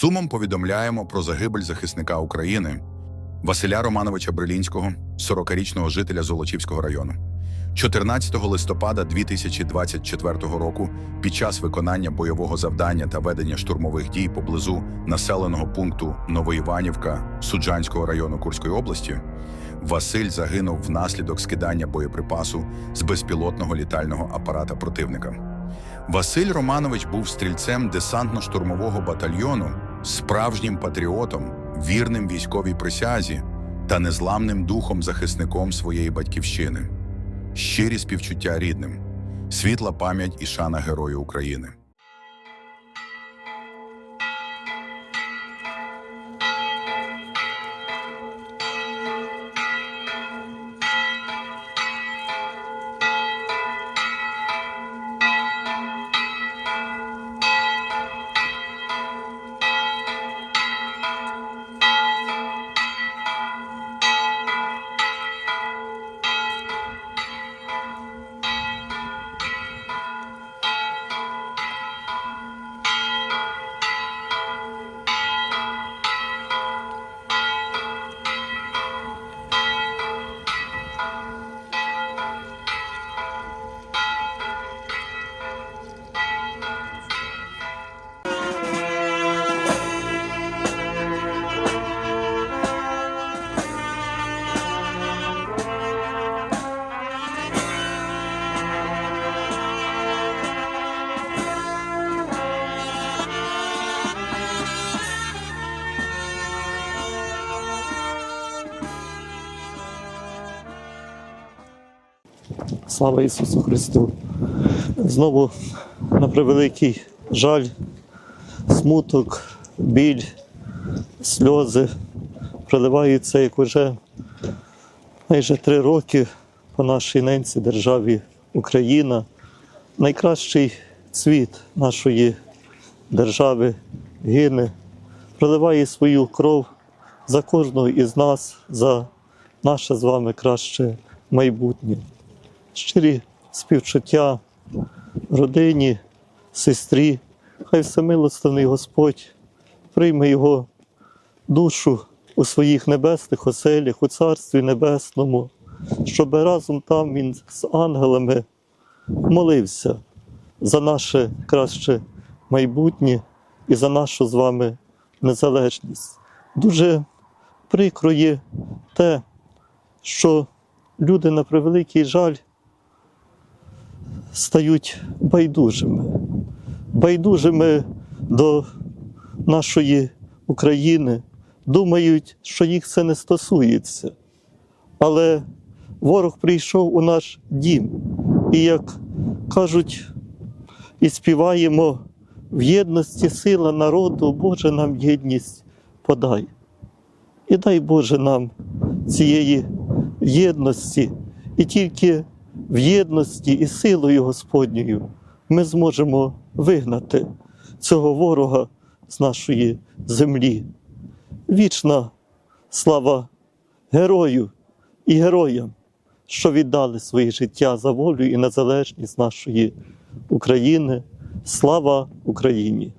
сумом повідомляємо про загибель захисника України Василя Романовича Брилінського, 40-річного жителя Золочівського району. 14 листопада 2024 року під час виконання бойового завдання та ведення штурмових дій поблизу населеного пункту Новоіванівка Суджанського району Курської області Василь загинув внаслідок скидання боєприпасу з безпілотного літального апарата противника. Василь Романович був стрільцем десантно-штурмового батальйону, справжнім патріотом, вірним військовій присязі та незламним духом захисником своєї батьківщини. Щирі співчуття рідним, світла пам'ять і шана Герою України. Слава Ісусу Христу! Знову на превеликий жаль, смуток, біль, сльози. Проливаються, як уже майже три роки по нашій ненці державі Україна, найкращий цвіт нашої держави гине, проливає свою кров за кожного із нас, за наше з вами краще майбутнє щирі співчуття родині, сестрі, хай всемилостивний Господь прийме його душу у своїх небесних оселях, у Царстві Небесному, щоб разом там він з ангелами молився за наше краще майбутнє і за нашу з вами незалежність. Дуже прикро є те, що люди на превеликий жаль стають байдужими, байдужими до нашої України, думають, що їх це не стосується. Але ворог прийшов у наш дім, і як кажуть, і співаємо в єдності сила народу, Боже нам єдність подай. І дай Боже нам цієї єдності, і тільки в єдності і силою Господньою ми зможемо вигнати цього ворога з нашої землі. Вічна слава герою і героям, що віддали своє життя за волю і незалежність нашої України. Слава Україні!